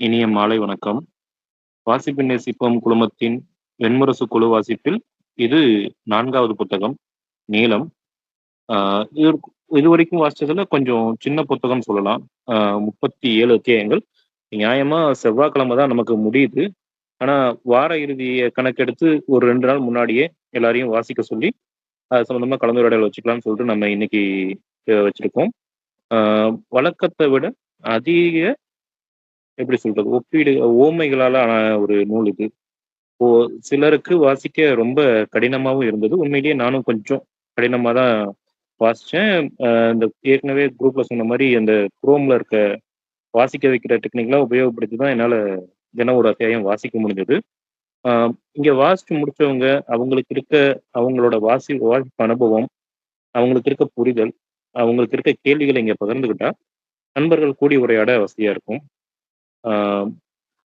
இனிய மாலை வணக்கம். வாசிப்பின் நேசிப்போம் குழுமத்தின் வெண்முரசு குழு வாசிப்பில் இது நான்காவது புத்தகம். நீளம் ஆ இது இதுவரைக்கும் வாசிச்சதுல கொஞ்சம் சின்ன புத்தகம் சொல்லலாம். முப்பத்தி ஏழு அத்தியாயங்கள். நியாயமா செவ்வாய்க்கிழமை தான் நமக்கு முடியுது. ஆனா, வார இறுதியை கணக்கெடுத்து ஒரு ரெண்டு நாள் முன்னாடியே எல்லாரையும் வாசிக்க சொல்லி, அது சம்மந்தமா கலந்துரையாடல் வச்சுக்கலாம்னு சொல்லிட்டு நம்ம இன்னைக்கு வச்சிருக்கோம். வழக்கத்தை விட அதிக எப்படி சொல்றது? ஒப்பீடு ஓமைகளால் ஆன ஒரு நூல் இது. இப்போ சிலருக்கு வாசிக்க ரொம்ப கடினமாகவும் இருந்தது. உண்மையிலேயே நானும் கொஞ்சம் கடினமாக தான் வாசித்தேன் இந்த ஏற்கனவே குரூப்ல சொன்ன மாதிரி அந்த குரோம்ல இருக்க வாசிக்க வைக்கிற டெக்னிக்லாம் உபயோகப்படுத்தி தான் என்னால் தின ஒரு அத்தியாயம் வாசிக்க முடிஞ்சது. இங்கே வாசித்து முடித்தவங்க முடிச்சவங்க, அவங்களுக்கு இருக்க அவங்களோட வாசி வாசிப்பு அனுபவம், அவங்களுக்கு இருக்க புரிதல், அவங்களுக்கு இருக்க கேள்விகளை இங்கே பகிர்ந்துக்கிட்டா, நண்பர்கள் கூடி உரையாட வசதியாக இருக்கும்.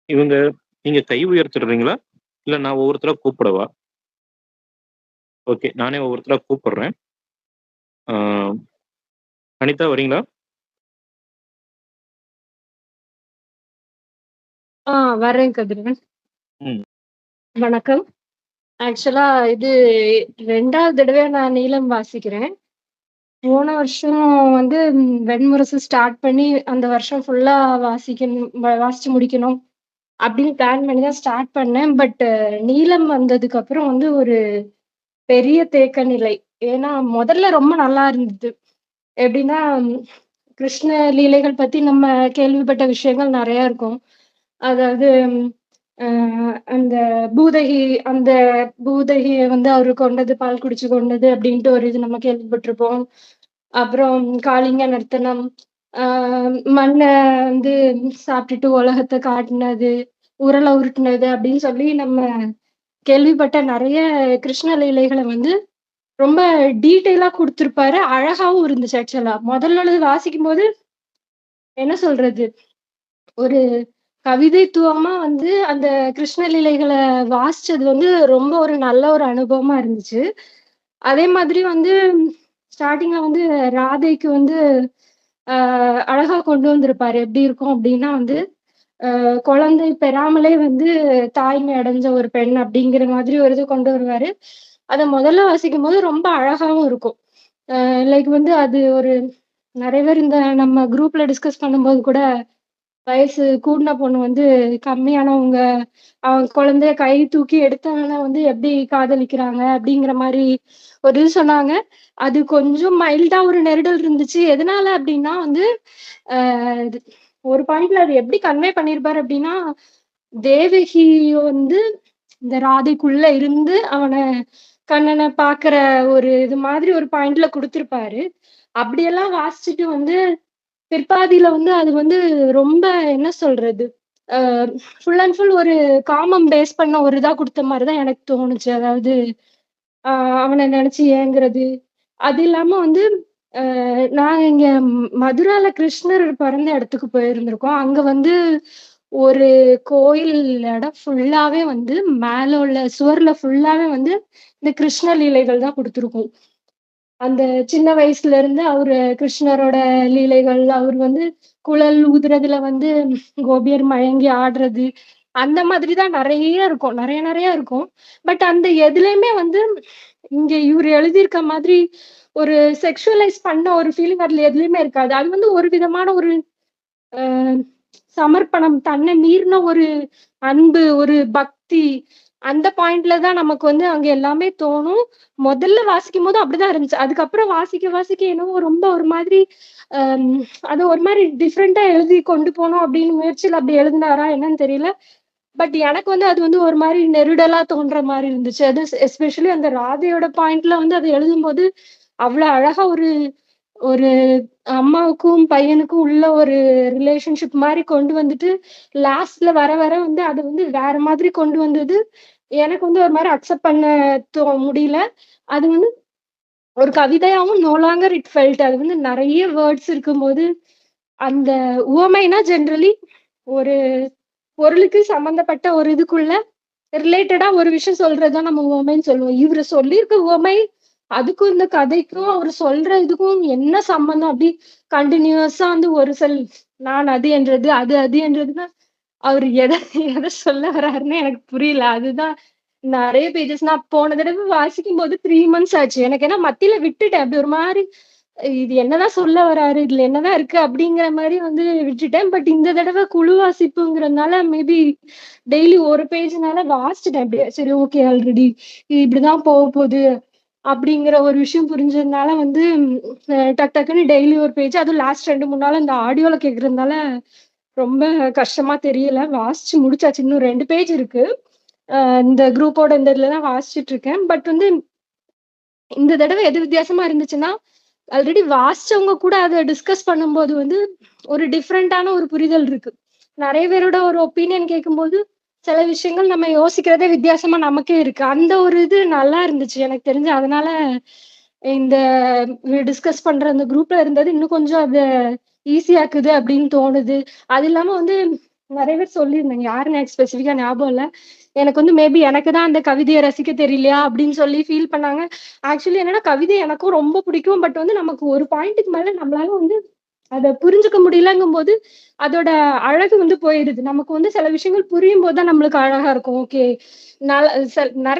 இவங்க நீங்க கை உயர்த்திடுறீங்களா? இல்ல நான் ஒவ்வொருத்தரா கூப்பிடவா? ஓகே. நானே ஒவ்வொருத்தரா கூப்பிடுறேன். அனிதா வரீங்களா? ஆ வரேன் கதிரவன். ம். வணக்கம். ஆக்சுவலா இது 2வது தடவையா நான் நீலம் வாசிக்கிறேன். போன வருஷம் வந்து வெண்முரசு ஸ்டார்ட் பண்ணி அந்த வருஷம் ஃபுல்லா வாசிக்கணும் வாசிச்சு முடிக்கணும் அப்படின்னு பிளான் பண்ணி தான் ஸ்டார்ட் பண்ணேன். பட் நீலம் வந்ததுக்கு அப்புறம் வந்து ஒரு பெரிய தேக்க நிலை. ஏன்னா முதல்ல ரொம்ப நல்லா இருந்தது. எப்படின்னா, கிருஷ்ண லீலைகள் பத்தி நம்ம கேள்விப்பட்ட விஷயங்கள் நிறைய இருக்கும். அதாவது அந்த பூதகி அந்த பூதகியை வந்து அவரு கொண்டது பால் குடிச்சு கொண்டது அப்படின்ட்டு ஒரு இது நம்ம கேள்விப்பட்டிருப்போம். அப்புறம் காளிங்க நர்த்தனம், ஆஹ் மண்ண வந்து சாப்பிட்டுட்டு உலகத்தை காட்டினது உரலை உருட்டுனது அப்படின்னு சொல்லி நம்ம கேள்விப்பட்ட நிறைய கிருஷ்ண லீலைகளை வந்து ரொம்ப டீட்டெயிலா கொடுத்துருப்பாரு அழகாவும் இருந்துச்சு ஆக்சுவலா. முதல்ல உள்ளது வாசிக்கும்போது என்ன சொல்றது? ஒரு கவிதைத்துவமா வந்து அந்த கிருஷ்ணலீலைகளை வாசிச்சது வந்து ரொம்ப ஒரு நல்ல ஒரு அனுபவமா இருந்துச்சு. அதே மாதிரி வந்து ஸ்டார்டிங்ல வந்து ராதைக்கு வந்து ஆஹ் அழகா கொண்டு வந்திருப்பாரு. எப்படி இருக்கும் அப்படின்னா வந்து, ஆஹ் குழந்தை பெறாமலே வந்து தாய்மை அடைஞ்ச ஒரு பெண் அப்படிங்கிற மாதிரி ஒரு இது கொண்டு வருவாரு. அத முதல்ல வாசிக்கும் போது ரொம்ப அழகாவும் இருக்கும். லைக் வந்து அது ஒரு நிறைய பேர் இந்த நம்ம குரூப்ல டிஸ்கஸ் பண்ணும்போது கூட, வயசு கூடின பொண்ணு வந்து கம்மியானவங்க, அவங்க குழந்தைய கை தூக்கி எடுத்தவன வந்து எப்படி காதலிக்கிறாங்க அப்படிங்கிற மாதிரி ஒரு இது சொன்னாங்க. அது கொஞ்சம் மைல்டா ஒரு நெருடல் இருந்துச்சு. எதனால அப்படின்னா வந்து, அ இது ஒரு பாயிண்ட்ல அது எப்படி கன்வே பண்ணிருப்பாரு அப்படின்னா, தேவகி வந்து இந்த ராதைக்குள்ள இருந்து அவனை கண்ணனை பார்க்கிற ஒரு இது மாதிரி ஒரு பாயிண்ட்ல கொடுத்திருப்பாரு அப்படியெல்லாம் வாசிச்சுட்டு வந்து பிற்பாதியில வந்து அது வந்து ரொம்ப என்ன சொல்றது? ஃபுல் அண்ட் ஃபுல் ஒரு காமம் பேஸ் பண்ண ஒரு இதா குடுத்த மாதிரிதான் தான் எனக்கு தோணுச்சு. அதாவது அவனை அவன ஏங்குறது. அது இல்லாம வந்து அ நாங்க இங்க மதுரால கிருஷ்ணர் பிறந்த இடத்துக்கு போயிருந்திருக்கோம். அங்க வந்து ஒரு கோயில் இடம் ஃபுல்லாவே வந்து மேல உள்ள சுவர்ல ஃபுல்லாவே வந்து இந்த கிருஷ்ண லீலைகள் தான் குடுத்திருக்கும். அந்த சின்ன வயசுல இருந்து அவரு கிருஷ்ணரோட லீலைகள், அவர் வந்து குழல் ஊதுறதுல வந்து கோபியர் மயங்கி ஆடுறது, அந்த மாதிரி தான் நிறைய இருக்கும். நிறைய நிறைய இருக்கும். பட் அந்த எதுலையுமே வந்து இங்க இவரு எழுதியிருக்க மாதிரி ஒரு செக்ஷுவலைஸ் பண்ண ஒரு ஃபீலிங் அதுல எதுலயுமே இருக்காது. அது வந்து ஒரு விதமான ஒரு சமர்ப்பணம், தன்னை மீறின ஒரு அன்பு, ஒரு பக்தி, அந்த பாயிண்ட்ல தான் நமக்கு வந்து அங்க எல்லாமே தோணும். முதல்ல வாசிக்கும் போது அப்படிதான் இருந்துச்சு. அதுக்கப்புறம் வாசிக்க வாசிக்க என்னவோ ரொம்ப ஒரு மாதிரி அது ஒரு மாதிரி டிஃப்ரெண்டா எழுதி கொண்டு போனோம் அப்படின்னு முயற்சியில் அப்படி எழுதினாரா என்னன்னு தெரியல. பட் எனக்கு வந்து அது வந்து ஒரு மாதிரி நெருடலா தோன்ற மாதிரி இருந்துச்சு. அது எஸ்பெஷலி அந்த ராதையோட பாயிண்ட்ல வந்து அத எழுதும்போது, அவ்வளவு அழகா ஒரு ஒரு அம்மாவுக்கும், பையனுக்கும் உள்ள ஒரு ரிலேஷன்ஷிப் மாதிரி கொண்டு வந்துட்டு, லாஸ்ட்ல வர வர வந்து அது வந்து வேற மாதிரி கொண்டு வந்தது, எனக்கு வந்து ஒரு மாதிரி அக்செப்ட் பண்ண தோ முடியல. அது வந்து ஒரு கவிதையாவும் நோ லாங்கர் இட் ஃபெல்ட். அது வந்து நிறைய வேர்ட்ஸ் இருக்கும்போது, அந்த உவமைனா ஜென்ரலி ஒரு பொருளுக்கு சம்பந்தப்பட்ட ஒரு இதுக்குள்ள ரிலேட்டடா ஒரு விஷயம் சொல்றதுதான் நம்ம உவமைன்னு சொல்லுவோம். இவரு சொல்லியிருக்க உவமை, அதுக்கும் இந்த கதைக்கும் அவரு சொல்ற இதுக்கும் என்ன சம்பந்தம் அப்படி கண்டினியூஸா வந்து ஒரு சொல் நான் அது என்றது, அது அது என்றதுன்னா, அவர் எதை எதை சொல்ல வர்றாருன்னு எனக்கு புரியல. அதுதான் நிறைய பேஜஸ் நான் போன தடவ வாசிக்கும்போது த்ரீ மந்த்ஸ் ஆச்சு. எனக்கு ஏன்னா மத்தியில விட்டுட்டேன். அப்படி ஒரு மாதிரி இது என்னதான் சொல்ல வராரு? இதுல என்னதான் இருக்கு? அப்படிங்கிற மாதிரி வந்து விட்டுட்டேன். பட் இந்த தடவை குழு வாசிப்புங்கிறதுனால மேபி டெய்லி ஒரு பேஜ்னால வாசிச்சுட்டேன் அப்படியே. சரி ஓகே ஆல்ரெடி இப்படிதான் போக போகுது அப்படிங்கிற ஒரு விஷயம் புரிஞ்சதுனால வந்து டக் டக்குன்னு டெய்லி ஒரு பேஜ் அதுவும் லாஸ்ட் ரெண்டு மூணு நாள் இந்த ஆடியோல கேட்கறதுனால ரொம்ப கஷ்டமா தெரியல. வாசிச்சு முடிச்சாச்சு. இன்னும் ரெண்டு பேஜ் இருக்கு. இந்த குரூப்போட இந்த இதுல தான் வாசிச்சுட்டு இருக்கேன். பட் வந்து இந்த தடவை எது வித்தியாசமா இருந்துச்சுன்னா, ஆல்ரெடி வாசிச்சவங்க கூட அத டிஸ்கஸ் பண்ணும்போது வந்து ஒரு டிஃப்ரெண்டான ஒரு புரிதல் இருக்கு. நிறைய பேரோட ஒரு ஒப்பீனியன் கேட்கும்போது, சில விஷயங்கள் நம்ம யோசிக்கிறதே வித்தியாசமா நமக்கே இருக்கு. அந்த ஒரு இது நல்லா இருந்துச்சு எனக்கு தெரிஞ்சு. அதனால இந்த டிஸ்கஸ் பண்ற அந்த குரூப்ல இருந்தது இன்னும் கொஞ்சம் அது ஈஸியாக்குது அப்படின்னு தோணுது. அது இல்லாம வந்து நிறைய பேர் சொல்லியிருந்தாங்க. யாருன்னு எனக்கு ஸ்பெசிஃபிக்கா ஞாபகம் இல்ல. எனக்கு வந்து மேபி எனக்கு தான் அந்த கவிதையை ரசிக்க தெரியலையா அப்படின்னு சொல்லி ஃபீல் பண்ணாங்க. ஆக்சுவலி என்னன்னா கவிதை எனக்கும் ரொம்ப பிடிக்கும். பட் வந்து நமக்கு ஒரு பாயிண்ட்டுக்கு மேல நம்மளால வந்து அதை புரிஞ்சுக்க முடியலங்கும்போது, அதோட அழகு வந்து போயிடுது நமக்கு வந்து சில விஷயங்கள் புரியும் போது தான் நம்மளுக்கு அழகா இருக்கும். ஓகே. நல் ச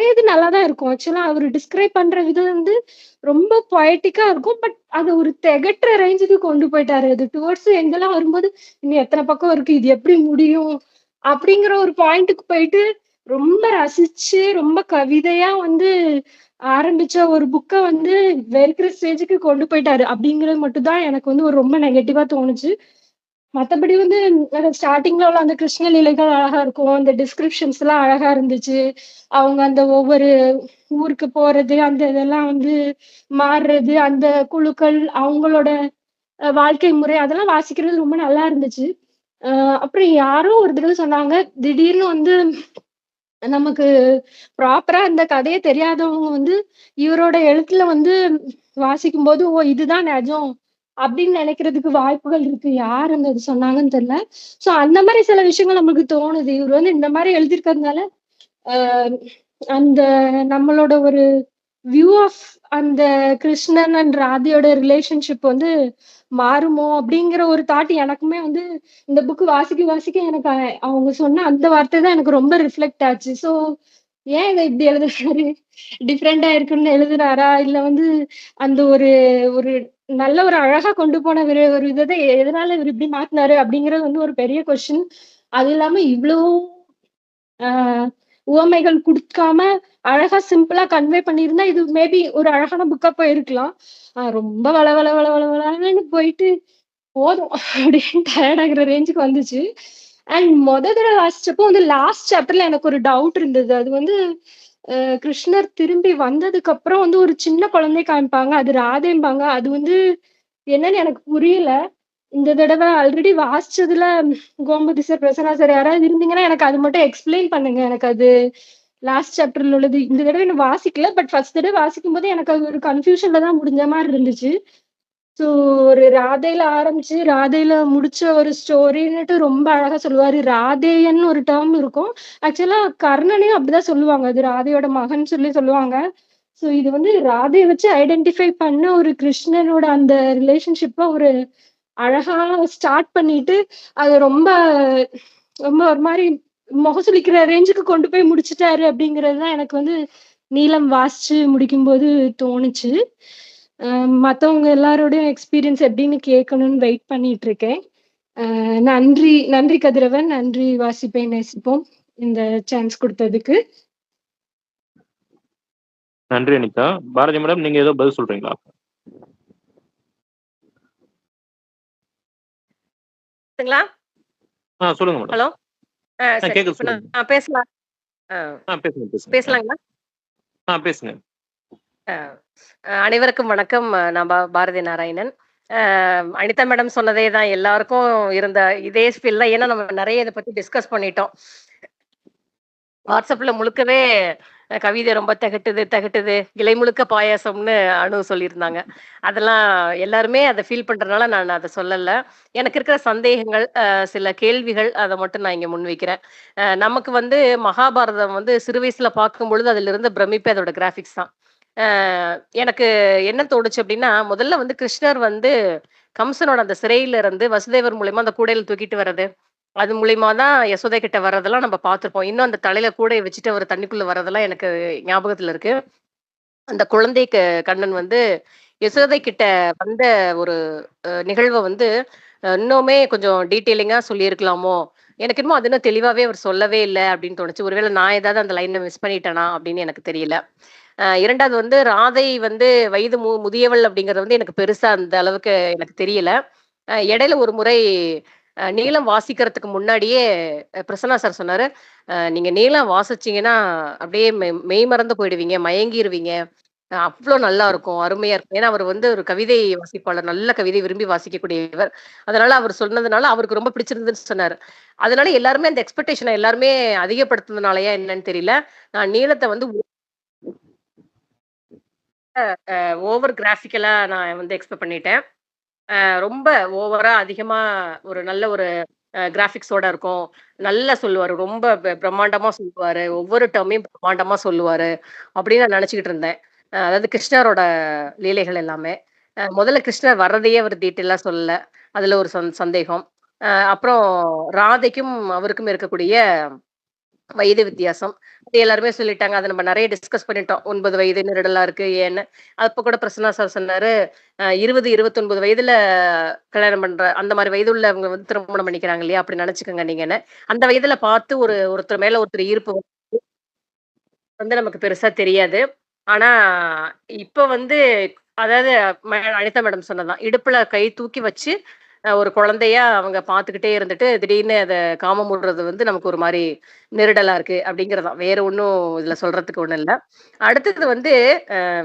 இது நல்லா தான் இருக்கும். ஆக்சுவலா அவரு டிஸ்கிரைப் பண்ற விதம் வந்து ரொம்ப பொயட்டிக்கா இருக்கும். பட் அது ஒரு தெகட்டுற ரேஞ்சுக்கு கொண்டு போயிட்டாரு. அது டுவர்ட்ஸ் எங்கெல்லாம் வரும்போது, இன்னும் எத்தனை பக்கம் இருக்கு? இது எப்படி முடியும்? அப்படிங்கிற ஒரு பாயிண்ட்டுக்கு போயிட்டு, ரொம்ப ரசிச்சு, ரொம்ப கவிதையா வந்து ஆரம்பிச்ச ஒரு புக்க வந்து வெறுக்கிற ஸ்டேஜுக்கு கொண்டு போயிட்டாரு. அப்படிங்கிறது மட்டும் தான் எனக்கு வந்து ஒரு ரொம்ப நெகட்டிவா தோணுச்சு. மத்தபடி வந்து அந்த உள்ள அந்த கிருஷ்ண லீலைகள் அழகா இருக்கும். அந்த டிஸ்கிரிப்ஷன்ஸ் எல்லாம் அழகா இருந்துச்சு. அவங்க அந்த ஒவ்வொரு ஊருக்கு போறது, அந்த இதெல்லாம் வந்து மாறுறது, அந்த குழுக்கள், அவங்களோட வாழ்க்கை முறை அதெல்லாம் வாசிக்கிறது ரொம்ப நல்லா இருந்துச்சு. அப்புறம் யாரும் ஒரு தடவை சொன்னாங்க, திடீர்னு வந்து நமக்கு ப்ராப்பரா அந்த கதையே தெரியாதவங்க வந்து, இவரோட எழுத்துல வந்து வாசிக்கும்போது, ஓ! இதுதான் நெஜம். அப்படின்னு நினைக்கிறதுக்கு வாய்ப்புகள் இருக்கு. யார் அந்த இது சொன்னாங்கன்னு தெரியல. சோ அந்த மாதிரி சில விஷயங்கள் நம்மளுக்கு தோணுது. இவரு வந்து இந்த மாதிரி எழுதியிருக்கிறதுனால, ஆஹ் அந்த நம்மளோட ஒரு வியூ ஆஃப் அந்த கிருஷ்ணன் அண்ட் ராதியோட ரிலேஷன்ஷிப் வந்து மாறுமோ? அப்படிங்கிற ஒரு தாட் எனக்குமே வந்து இந்த புக் வாசிக்க வாசிக்க எனக்கு அவங்க சொன்ன அந்த வார்த்தை தான் எனக்கு ரொம்ப ரிஃப்ளெக்ட் ஆச்சு. ஸோ ஏன் இதை இப்படி எழுதுறாரு? டிஃப்ரெண்டா இருக்குன்னு எழுதுறாரா? இல்ல வந்து அந்த ஒரு ஒரு நல்ல ஒரு அழகா கொண்டு போன ஒரு விதத்தை எதனால இவர் இப்படி மாத்தினாரு அப்படிங்கறது வந்து ஒரு பெரிய கொஸ்டின். அது இல்லாம இவ்வளவு ஆஹ் உவமைகள் குடுக்காம, அழகா சிம்பிளா கன்வே பண்ணியிருந்தா, இது மேபி ஒரு அழகான புக்கா போயிருக்கலாம். ரொம்ப வள வள வள வள வளன்னு போயிட்டு, போதும் அப்படின்னு டயர்ட் ஆகுற ரேஞ்சுக்கு வந்துச்சு. அண்ட் மொத தடவ வாசிச்சப்போ வந்து லாஸ்ட் சாப்டர்ல எனக்கு ஒரு டவுட் இருந்தது. அது வந்து கிருஷ்ணர் திரும்பி வந்ததுக்கு அப்புறம் வந்து ஒரு சின்ன குழந்தை காமிப்பாங்க. அது ராதேம்பாங்க. அது வந்து என்னன்னு எனக்கு புரியல. இந்த தடவை ஆல்ரெடி வாசிச்சதுல கோமதி சார், பிரசன்னா சார் யாராவது இருந்தீங்கன்னா, எனக்கு அது மட்டும் எக்ஸ்பிளைன் பண்ணுங்க. எனக்கு அது லாஸ்ட் சாப்டர்ல உள்ளது இந்த தடவை நான் வாசிக்கல. பட் ஃபர்ஸ்ட் தடவ வாசிக்கும்போது எனக்கு அது ஒரு கன்ஃப்யூஷன்ல தான் முடிஞ்ச மாதிரி இருந்துச்சு. ஸோ ஒரு ராதையில ஆரம்பிச்சு, ராதையில முடிச்ச ஒரு ஸ்டோரின்னுட்டு ரொம்ப அழகா சொல்லுவாரு. ராதேயன் ஒரு டேர்ம் இருக்கும். ஆக்சுவலா கர்ணனையும் அப்படிதான் சொல்லுவாங்க. அது ராதையோட மகன் சொல்லி சொல்லுவாங்க. ஸோ இது வந்து ராதையை வச்சு ஐடென்டிஃபை பண்ண ஒரு கிருஷ்ணனோட அந்த ரிலேஷன்ஷிப்பை ஒரு அழகா ஸ்டார்ட் பண்ணிட்டு, அது ரொம்ப ரொம்ப ஒரு மாதிரி முகசுலிக்கிற ரேஞ்சுக்கு கொண்டு போய் முடிச்சிட்டாரு அப்படிங்கிறது தான் எனக்கு வந்து நீளம் வாசிச்சு முடிக்கும்போது தோணுச்சு. மற்றவங்க மத்தவங்க எல்லாரோடையும் எக்ஸ்பீரியன்ஸ் எப்படின்னு கேட்கணும்னு வெயிட் பண்ணிட்டு இருக்கேன். நன்றி நன்றி கதிரவன். நன்றி வாசிப்பை நேசிப்போம். இந்த சான்ஸ் கொடுத்ததுக்கு நன்றி அனிதா. பாரதி மேடம் நீங்க ஏதோ பதில் சொல்றீங்களா? பேசுங்க. ஆ. பேசலாங்களா? பேசுங்க. அனைவருக்கும் வணக்கம். நான் பாரதி நாராயணன். அனிதா மேடம் சொன்னதே தான் எல்லாருக்கும் இருந்த இதே தான். ஏன்னா நம்ம நெறைய இத பத்தி டிஸ்கஸ் பண்ணிட்டோம். வாட்ஸ்அப்ல முழுக்கவே கவிதை ரொம்ப தகட்டுது தகட்டுது இலை முழுக்க பாயாசம்னு அனு சொல்லியிருந்தாங்க. அதெல்லாம் எல்லாருமே அதை ஃபீல் பண்றதுனால நான் அதை சொல்லலை எனக்கு இருக்கிற சந்தேகங்கள், சில கேள்விகள் அதை மட்டும் நான் இங்க முன்வைக்கிறேன். நமக்கு வந்து மகாபாரதம் வந்து சிறு வயசுல பார்க்கும்பொழுது அதுல இருந்து பிரமிப்பே அதோட கிராஃபிக்ஸ் தான். எனக்கு என்ன தோணுச்சு அப்படின்னா முதல்ல வந்து கிருஷ்ணர் வந்து கம்சனோட அந்த சிறையில இருந்து வசுதேவர் மூலயமா அந்த கூடையில தூக்கிட்டு வர்றது. அது மூலியமா தான் யசோதை கிட்ட வர்றதெல்லாம் நம்ம பார்த்துருப்போம். இன்னும் அந்த தலையில கூடைய வச்சுட்டு அவரு தண்ணிக்குள்ள வர்றதெல்லாம் எனக்கு ஞாபகத்துல இருக்கு. அந்த குழந்தைக்கு கண்ணன் வந்து யசோதை கிட்ட வந்த ஒரு அ நிகழ்வ வந்து அ இன்னுமே கொஞ்சம் டீட்டெயிலிங்கா சொல்லியிருக்கலாமோ? எனக்கு என்னமோ அது இன்னும் தெளிவாவே அவர் சொல்லவே இல்ல அப்படின்னு தோணுச்சு. ஒருவேள நான் ஏதாவது அந்த லைன மிஸ் பண்ணிட்டேனா? அப்படின்னு எனக்கு தெரியல. அ 2வது வந்து ராதை வந்து வயது மு முதியவள் அப்படிங்கிறது வந்து எனக்கு பெருசா அந்த அளவுக்கு எனக்கு தெரியல. அ இடையில ஒரு முறை நீளம் வாசிக்கிறதுக்கு முன்னாடியே பிரசன்னா சார் சொன்னாரு, நீங்க நீளம் வாசிச்சீங்கன்னா, அப்படியே மெ மெய்மறந்து போயிடுவீங்க, மயங்கிருவீங்க. அவ்வளோ நல்லா இருக்கும். அருமையா இருக்கும்." ஏன்னா அவர் வந்து ஒரு கவிதை வாசிப்பாளர். நல்ல கவிதை விரும்பி வாசிக்கக்கூடியவர். அதனால அவர் சொன்னதுனால அவருக்கு ரொம்ப பிடிச்சிருந்துன்னு சொன்னார் அதனால எல்லாருமே அந்த எக்ஸ்பெக்டேஷனை எல்லாருமே அதிகப்படுத்துனதுனாலயா என்னன்னு தெரியல. நான் நீளத்தை வந்து ஓவர் கிராஃபிக்கலா நான் வந்து எக்ஸ்பெக்ட் பண்ணிட்டேன். ரொம்ப ஓவரா அதிகமா ஒரு நல்ல ஒரு கிராஃபிக்ஸோட இருக்கும். நல்லா சொல்லுவாரு. ரொம்ப பிரம்மாண்டமா சொல்லுவாரு. ஒவ்வொரு டேர்மையும் பிரம்மாண்டமா சொல்லுவாரு. அப்படின்னு நான் நினைச்சுக்கிட்டு இருந்தேன். அதாவது கிருஷ்ணரோட லீலைகள் எல்லாமே. முதல்ல கிருஷ்ணர் வர்றதையே அவர் டீட்டெயிலா சொல்லல. அதுல ஒரு சந் சந்தேகம். அப்புறம் ராதைக்கும் அவருக்கும் இருக்கக்கூடிய வயது வித்தியாசம். அது எல்லாருமே சொல்லிட்டாங்க. அதை நம்ம நிறைய டிஸ்கஸ் பண்ணிட்டோம். ஒன்பது வயது நெருடலா இருக்கு. ஏன்னு அப்ப கூட பிரசன்னா சார் சொன்னாரு, இருபது இருபத்தொன்பது வயதுல கல்யாணம் பண்ற அந்த மாதிரி வயது உள்ளவங்க வந்து திருமணம் பண்ணிக்கிறாங்க இல்லையா? அப்படி நினைச்சுக்கோங்க நீங்கன்னு. அந்த வயதுல பார்த்து ஒரு ஒருத்தர் மேல ஒருத்தர் ஈர்ப்பு வந்து நமக்கு பெருசா தெரியாது. ஆனா, இப்ப வந்து அதாவது அனிதா மேடம் சொன்னதான் இடுப்புல கை தூக்கி வச்சு ஒரு குழந்தையா அவங்க பார்த்துக்கிட்டே இருந்துட்டு, திடீர்னு அதை காமம் விடுறது வந்து நமக்கு ஒரு மாதிரி நெருடலா இருக்கு அப்படிங்கிறதான் வேற ஒன்றும் இதுல சொல்றதுக்கு ஒன்றும் இல்லை அடுத்தது வந்து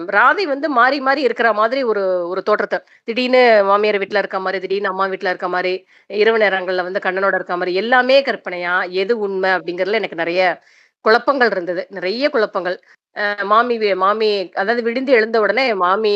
ராதி ராதை வந்து மாறி, மாறி இருக்கிற மாதிரி ஒரு ஒரு தோற்றத்தை திடீர்னு மாமியார் வீட்டில் இருக்க மாதிரி திடீர்னு அம்மா வீட்டில் இருக்க மாதிரி இரவு நேரங்களில் வந்து கண்ணனோட இருக்க மாதிரி எல்லாமே கற்பனையா? எது உண்மை? அப்படிங்கிறதுல எனக்கு நிறைய குழப்பங்கள் இருந்தது. நிறைய குழப்பங்கள். மாமி மாமி அதாவது விடிந்து எழுந்த உடனே மாமி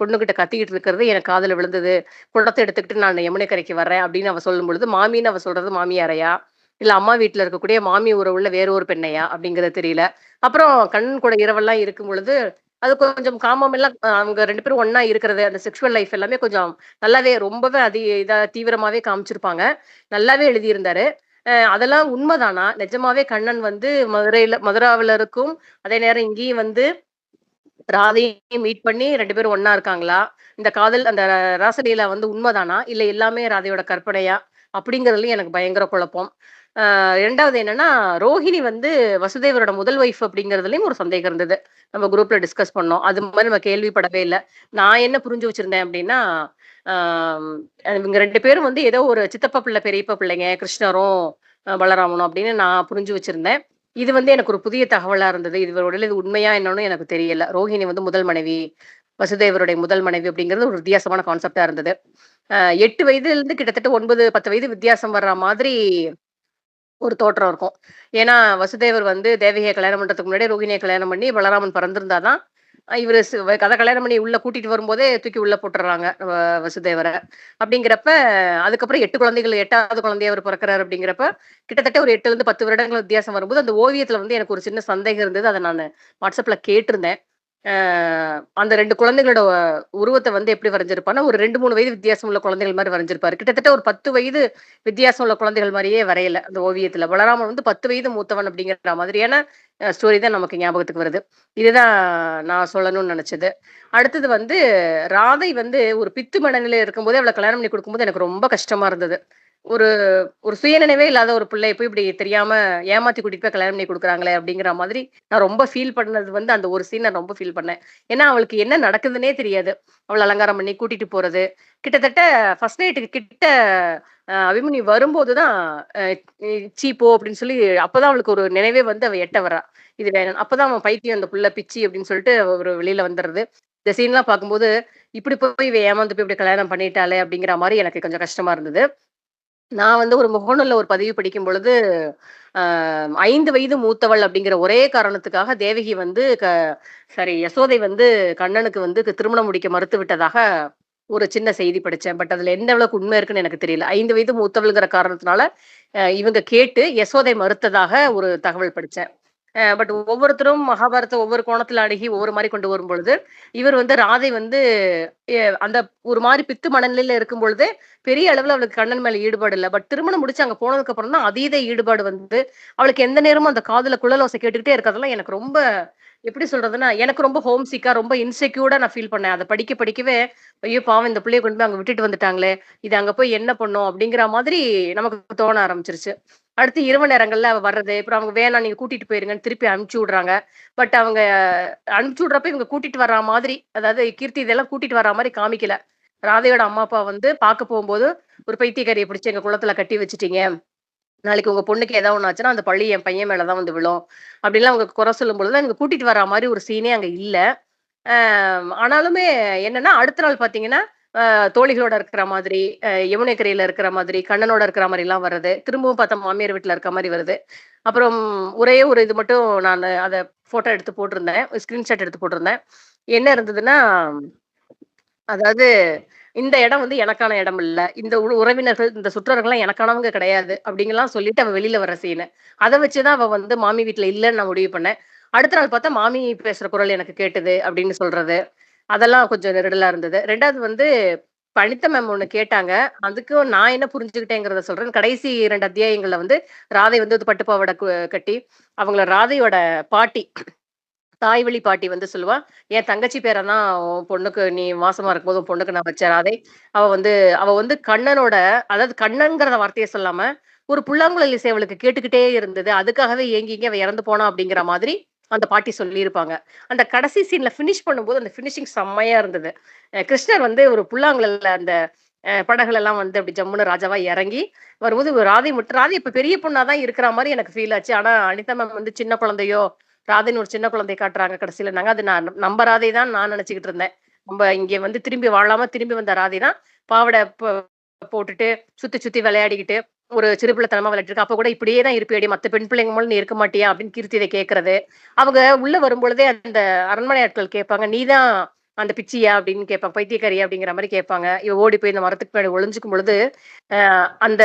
பொண்ணுகிட்ட கத்திக்கிட்டு இருக்கிறது எனக்கு காதில் விழுந்தது. குடத்தை எடுத்துக்கிட்டு நான் யமுனை கரைக்கு வர்றேன் அப்படின்னு அவ சொல்லும்பொழுது, மாமின்னு அவ சொல்றது மாமியாரையா? இல்ல அம்மா வீட்டுல இருக்கக்கூடிய மாமி உறவுள்ள வேற ஒரு பெண்ணையா? அப்படிங்கிறது தெரியல. அப்புறம் கண் கூட இரவெல்லாம் இருக்கும் பொழுது, அது கொஞ்சம் காமம் எல்லாம் அவங்க ரெண்டு பேரும் ஒன்னா இருக்கிறது, அந்த செக்ஷுவல் லைஃப் எல்லாமே கொஞ்சம் நல்லாவே ரொம்பவே அதி இதா தீவிரமாவே காமிச்சிருப்பாங்க. நல்லாவே எழுதியிருந்தாரு. அதெல்லாம் உண்மைதானா நிஜமாவே கண்ணன் வந்து மதுரையில மதுராவில இருக்கும், அதே நேரம் இங்கேயும் வந்து ராதையும் மீட் பண்ணி ரெண்டு பேரும் ஒன்னா இருக்காங்களா? இந்த காதல் அந்த ராசலீலா வந்து உண்மைதானா இல்ல எல்லாமே ராதையோட கற்பனையா? அப்படிங்கறதுலயும் எனக்கு பயங்கர குழப்பம். ரெண்டாவது 2வது என்னன்னா, ரோஹிணி வந்து வசுதேவரோட முதல் ஒய்ஃப் அப்படிங்கறதுலயும் ஒரு சந்தேகம் இருந்தது. நம்ம குரூப்ல டிஸ்கஸ் பண்ணோம். அது மாதிரி நம்ம கேள்விப்படவே இல்லை நான் என்ன புரிஞ்சு வச்சிருந்தேன் அப்படின்னா, இவங்க ரெண்டு பேரும் வந்து ஏதோ ஒரு சித்தப்பா பிள்ளை, பெரியப்பா பிள்ளைங்க. கிருஷ்ணரும், பலராமனும் அப்படின்னு நான் புரிஞ்சு வச்சிருந்தேன். இது வந்து எனக்கு ஒரு புதிய தகவலா இருந்தது. இது இது உண்மையா என்னன்னு எனக்கு தெரியல. ரோஹிணி வந்து முதல் மனைவி, வசுதேவருடைய முதல் மனைவி அப்படிங்கிறது ஒரு வித்தியாசமான கான்செப்டா இருந்தது. எட்டு வயதுலேருந்து கிட்டத்தட்ட 9, 10 வயது வித்தியாசம் வர்ற மாதிரி ஒரு தோற்றம் இருக்கும். ஏன்னா, வசுதேவர் வந்து தேவகியை கல்யாணம் பண்றதுக்கு முன்னாடியே ரோஹிணியை கல்யாணம் பண்ணி பலராமன் பிறந்திருந்தாதான் இவர் கதை கல்யாணம் பண்ணி உள்ள கூட்டிட்டு வரும்போதே தூக்கி உள்ள போட்டுறாங்க வசுதேவரை அப்படிங்கிறப்ப, அதுக்கப்புறம் எட்டு குழந்தைகள் எட்டாவது குழந்தைய அவர் பிறக்கிறார் அப்படிங்கிறப்ப, கிட்டத்தட்ட ஒரு 8லிருந்து 10 வருடங்கள் வித்தியாசம் வரும்போது, அந்த ஓவியத்துல வந்து எனக்கு ஒரு சின்ன சந்தேகம் இருந்தது. அதை நான் வாட்ஸ்அப்ல கேட்டிருந்தேன். அந்த ரெண்டு குழந்தைகளோட உருவத்தை வந்து எப்படி வரைஞ்சிருப்பான்னா ஒரு 2, 3 வயது வித்தியாசம் உள்ள குழந்தைகள் மாதிரி வரைஞ்சிருப்பாரு. கிட்டத்தட்ட ஒரு 10 வயது வித்தியாசம் உள்ள குழந்தைகள் மாதிரியே வரையல, அந்த ஓவியத்துல. பலராமன் வந்து 10 வயது மூத்தவன் அப்படிங்கிற மாதிரியான ஸ்டோரி தான் நமக்கு ஞாபகத்துக்கு வருது. இதுதான் நான் சொல்லணும்னு நினைச்சது அடுத்தது வந்து ராதை வந்து ஒரு பித்து மனநிலையில இருக்கும்போது அவளை கல்யாணம் பண்ணி கொடுக்கும்போது எனக்கு ரொம்ப கஷ்டமா இருந்தது. ஒரு ஒரு சுயநினைவே இல்லாத ஒரு பிள்ளைய போய் இப்படி தெரியாம ஏமாத்தி கூட்டிட்டு போய் கல்யாணம் பண்ணி கொடுக்குறாங்களே அப்படிங்கிற மாதிரி நான் ரொம்ப ஃபீல் பண்ணது வந்து அந்த ஒரு சீன் நான் ரொம்ப ஃபீல் பண்ணேன். ஏன்னா, அவளுக்கு என்ன நடக்குதுன்னே தெரியாது. அவளை அலங்காரம் பண்ணி கூட்டிட்டு போறது. கிட்டத்தட்ட ஃபர்ஸ்ட் நைட்டுக்கு கிட்ட அ அபிமன்யு வரும்போது தான் "ச்சீ போ" அப்படின்னு சொல்லி அப்பதான் அவளுக்கு ஒரு நினைவே வந்து அவ எட்ட வரா இது வேணாம். அப்பதான் அவன் பைத்தியம் அந்த புள்ள பிச்சி அப்படின்னு சொல்லிட்டு ஒரு வெளியில வந்துடுறது இந்த சீன்லாம் பார்க்கும்போது, இப்படி போய் இவ ஏமாந்து போய் இப்படி கல்யாணம் பண்ணிட்டாளே அப்படிங்கிற மாதிரி எனக்கு கொஞ்சம் கஷ்டமா இருந்தது. நான் வந்து ஒரு முகநூல்ல ஒரு பதிவு படிக்கும் பொழுது, ஐந்து வயது மூத்தவள் அப்படிங்கிற ஒரே காரணத்துக்காக தேவகி வந்து க சாரி யசோதை வந்து கண்ணனுக்கு வந்து திருமணம் முடிக்க மறுத்து விட்டதாக ஒரு சின்ன செய்தி படித்தேன் பட் அதுல எந்த அளவுக்கு உண்மை இருக்குன்னு எனக்கு தெரியல. ஐந்து வயது மூத்தவள்ங்கிற காரணத்தினால, இவங்க கேட்டு யசோதை மறுத்ததாக ஒரு தகவல் படித்தேன் பட் ஒவ்வொருத்தரும் மகாபாரத்தை ஒவ்வொரு கோணத்துல அணுகி ஒவ்வொரு மாதிரி கொண்டு வரும் பொழுது இவர் வந்து ராதை வந்து அந்த ஒரு மாதிரி பித்து மனநிலையில இருக்கும் பொழுது பெரிய அளவுல அவளுக்கு கண்ணன் மேல ஈடுபாடு இல்லை. பட் திருமணம் முடிச்சு அங்க போனதுக்கு அப்புறம் தான் அதீத ஈடுபாடு வந்து அவளுக்கு எந்த நேரமும் அந்த காதுல குழலோசை கேட்டுக்கிட்டே இருக்கிறதெல்லாம் எனக்கு ரொம்ப எப்படி சொல்றதுன்னா எனக்கு ரொம்ப ஹோம் சிக்கா ரொம்ப இன்செக்யூர்டா நான் ஃபீல் பண்ணேன். அதை படிக்க படிக்கவே ஐயோ பாவம் இந்த பிள்ளைய கொண்டு போய் அங்க விட்டுட்டு வந்துட்டாங்களே இது அங்க போய் என்ன பண்ணும் அப்படிங்கிற மாதிரி நமக்கு தோண ஆரம்பிச்சிருச்சு. அடுத்து இரவு நேரங்கள்ல அவ வர்றது அப்புறம் அவங்க வேணாம் நீங்க கூட்டிட்டு போயிருங்கன்னு திருப்பி அனுப்பிச்சு விடுறாங்க. பட் அவங்க அனுப்பிச்சு விடுறப்ப இவங்க கூட்டிட்டு வர்ற மாதிரி அதாவது கீர்த்தி இதெல்லாம் கூட்டிட்டு வர்ற மாதிரி காமிக்கல. ராதையோட அம்மா அப்பா வந்து பார்க்க போகும்போது ஒரு பைத்தியக்காரியை பிடிச்சி எங்க குளத்துல கட்டி வச்சுட்டீங்க. நாளைக்கு உங்க பொண்ணுக்கு ஏதாவது ஒன்று ஆச்சுன்னா அந்த பள்ளி என் பையன் மேலதான் வந்து விழும். அப்படின்லாம் அவங்க குறை சொல்லும் பொழுது இவங்க கூட்டிட்டு வர மாதிரி ஒரு சீனே அங்க இல்ல. ஆனாலுமே என்னன்னா அடுத்த நாள் பாத்தீங்கன்னா தோழிகளோட இருக்கிற மாதிரி யமுனைக்கரையில கரையில இருக்கிற மாதிரி கண்ணனோட இருக்கிற மாதிரி எல்லாம் வருது திரும்பவும் பார்த்தா மாமியார் வீட்டுல இருக்க மாதிரி வருது. அப்புறம் ஒரே ஒரு இது மட்டும் நான் அதை போட்டோ எடுத்து போட்டிருந்தேன் ஸ்கிரீன்ஷாட் எடுத்து போட்டிருந்தேன். என்ன இருந்ததுன்னா அதாவது இந்த இடம் வந்து எனக்கான இடம் இல்ல. இந்த உறவினர்கள் இந்த சுற்றர்கள்லாம் எனக்கானவங்க கிடையாது அப்படிங்கலாம் சொல்லிட்டு அவ வெளியில வர சீனு அதை வச்சுதான் அவ வந்து மாமி வீட்டுல இல்லைன்னு நான் முடிவு பண்ணேன். அடுத்த நாள் பார்த்தா மாமி பேசுற குரல் எனக்கு கேட்டுது அப்படின்னு சொல்றது. அதெல்லாம் கொஞ்சம் நெருடலா இருந்தது. ரெண்டாவது வந்து பணித்த மேம் ஒன்று கேட்டாங்க. அதுக்கும் நான் என்ன புரிஞ்சுக்கிட்டேங்கிறத சொல்றேன். கடைசி இரண்டு அத்தியாயங்கள்ல வந்து ராதை வந்து பட்டுப்பாவோட கட்டி அவங்கள ராதையோட பாட்டி தாய்வழி பாட்டி வந்து சொல்லுவா என் தங்கச்சி பேரை தான் பொண்ணுக்கு நீ மாசமா இருக்கும்போது போது பொண்ணுக்கு நான் வச்ச ராதை. அவ வந்து அவ வந்து கண்ணனோட அதாவது கண்ணன்கிறத வார்த்தையை சொல்லாம ஒரு புல்லாங்குழல் இசை அவளுக்கு கேட்டுக்கிட்டே இருந்தது. அதுக்காகவே ஏங்கிங்க அவ இறந்து போனா அப்படிங்கிற மாதிரி அந்த பாட்டி சொல்லியிருப்பாங்க. அந்த கடைசி சீன்ல ஃபினிஷ் பண்ணும்போது அந்த ஃபினிஷிங் செம்மையா இருந்தது. கிருஷ்ணர் வந்து ஒரு புல்லாங்குழல்ல அந்த அஹ் படகுல எல்லாம் வந்து அப்படி ஜம்முன்னு ராஜாவா இறங்கி வரும்போது ஒரு ராதை மட்டும் ராதை இப்ப பெரிய பொண்ணாதான் இருக்கிற மாதிரி எனக்கு ஃபீல் ஆச்சு. ஆனா அனிதா மேம் வந்து சின்ன குழந்தையோ ராதைன்னு ஒரு சின்ன குழந்தை காட்டுறாங்க கடைசியில. நாங்க அது நான் நம்ம ராதை தான் நான் நினைச்சுக்கிட்டு இருந்தேன். நம்ம இங்க வந்து திரும்பி வாழாம திரும்பி வந்த ராதை தான் பாவடை போட்டுட்டு சுத்தி சுத்தி விளையாடிக்கிட்டு ஒரு சிறுபிள்ளைத்தனமா விளையாட்டு இருக்கு அப்ப கூட இப்படியே தான் இருப்பியடி மத்த பெண் பிள்ளைங்க மூலம் நீ இருக்க மாட்டியா? அப்படின்னு கீர்த்தி இதை கேக்குறது. அவங்க உள்ள வரும்பொழுதே அந்த அரண்மனை ஆட்கள் கேட்பாங்க நீதான் அந்த பிச்சியா? அப்படின்னு கேட்பாங்க பைத்தியக்காரியா அப்படிங்கிற மாதிரி கேட்பாங்க. இவ ஓடி போய் இந்த மரத்துக்கு பின்னாடி ஒளிஞ்சுக்கும் பொழுது ஆஹ் அந்த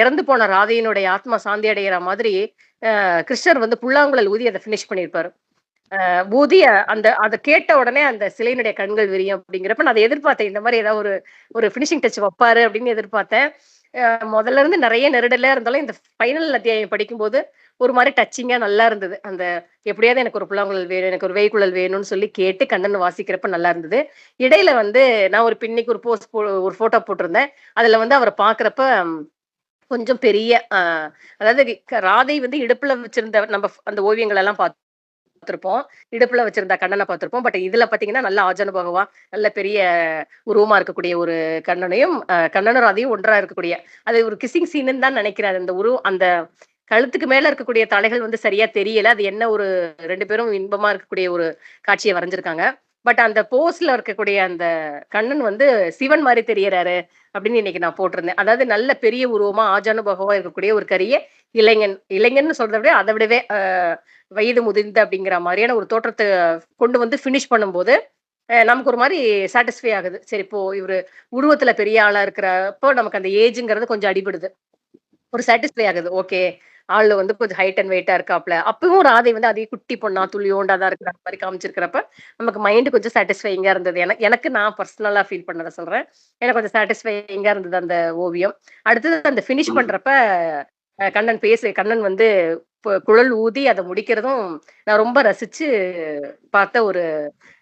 இறந்து போன ராதையினுடைய ஆத்மா சாந்தி அடைகிற மாதிரி ஆஹ் கிருஷ்ணர் வந்து புல்லாங்குழல் ஊதி அதை ஃபினிஷ் பண்ணியிருப்பாரு. ஆஹ் ஊதி அந்த அதை கேட்ட உடனே அந்த சிலையினுடைய கண்கள் விரியும் அப்படிங்கிறப்ப நான் அதை எதிர்பார்த்தேன். இந்த மாதிரி ஏதாவது ஒரு ஒரு ஃபினிஷிங் டச் வைப்பாரு அப்படின்னு எதிர்பார்த்தேன். முதல்ல இருந்து நிறைய நெருடலா இருந்தாலும் இந்த ஃபைனல் அத்தியாயம் படிக்கும்போது ஒரு மாதிரி டச்சிங்கா நல்லா இருந்தது. அந்த எப்படியாவது எனக்கு ஒரு புல்லாங்குழல் வேணும் எனக்கு ஒரு வேய்க்குழல் வேணும்னு சொல்லி கேட்டு கண்ணன் வாசிக்கிறப்ப நல்லா இருந்தது. இடையில வந்து நான் ஒரு பின்னிக்கு ஒரு போஸ்ட் ஒரு போட்டோ போட்டிருந்தேன். அதுல வந்து அவரை பாக்குறப்ப கொஞ்சம் பெரிய அதாவது க- ராதை வந்து இடுப்புல வச்சிருந்த நம்ம அந்த ஓவியங்கள் எல்லாம் பார்த்துருப்போம். இடுப்புல வச்சிருந்த கண்ணனை பார்த்திருப்போம். பட் இதுல பாத்தீங்கன்னா நல்ல ஆஜன நல்ல பெரிய உருவமா இருக்கக்கூடிய ஒரு கண்ணனையும் ஆஹ், கண்ணனும் ராதையும் ஒன்றா இருக்கக்கூடிய அது ஒரு கிசிங் சீனுன்னு தான் நினைக்கிறேன். அது அந்த உரு அந்த கழுத்துக்கு மேல இருக்கக்கூடிய தலைகள் வந்து சரியா தெரியல. அது என்ன ஒரு ரெண்டு பேரும் இன்பமா இருக்கக்கூடிய ஒரு காட்சியை வரைஞ்சிருக்காங்க. பட் அந்த போஸ்ல இருக்கக்கூடிய அந்த கண்ணன் வந்து சிவன் மாதிரி தெரியறாரு அப்படின்னு இன்னைக்கு நான் போட்டிருந்தேன். அதாவது நல்ல பெரிய உருவமா ஆஜானுபகமா இருக்கக்கூடிய ஒரு கரிய இளைஞன் இளைஞன்னு சொல்றதை விட அதை விடவே வயது முதிர்ந்த அப்படிங்கிற மாதிரியான ஒரு தோற்றத்தை கொண்டு வந்து ஃபினிஷ் பண்ணும்போது நமக்கு ஒரு மாதிரி சாட்டிஸ்ஃபை ஆகுது. சரி இப்போ இவரு உருவத்துல பெரிய ஆளா இருக்கிறப்போ நமக்கு அந்த ஏஜுங்கிறது கொஞ்சம் அடிபடுது. ஒரு சாட்டிஸ்ஃபை ஆகுது. ஓகே ஆளு வந்து கொஞ்சம் ஹைட் அண்ட் வெயிட்டா இருக்காப்ல. அப்பவும் ராதை வந்து அதே குட்டி பொண்ணா துளியோண்டா தான் இருக்கிற மாதிரி காமிச்சிருக்கிறப்ப நமக்கு மைண்ட் கொஞ்சம் சாட்டிஸ்ஃபைங்கா இருந்தது. எனக்கு எனக்கு நான் பர்சனலா ஃபீல் பண்ணதை சொல்றேன். எனக்கு கொஞ்சம் சாட்டிஸ்ஃபைங்கா இருந்தது அந்த ஓவியம். அடுத்தது அந்த ஃபினிஷ் பண்றப்ப கண்ணன் பேசு கண்ணன் வந்து குழல் ஊதி அதை முடிக்கிறதும் நான் ரொம்ப ரசிச்சு பார்த்த ஒரு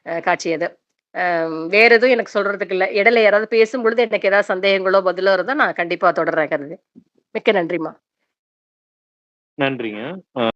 அஹ், காட்சி அது. அஹ், வேற எதுவும் எனக்கு சொல்றதுக்கு இல்லை. இடையில யாராவது பேசும் பொழுது எனக்கு ஏதாவது சந்தேகங்களோ பதிலோ இருந்தா நான் கண்டிப்பா தொடர்றேன் கருது மிக்க நன்றிமா நன்றிங்க.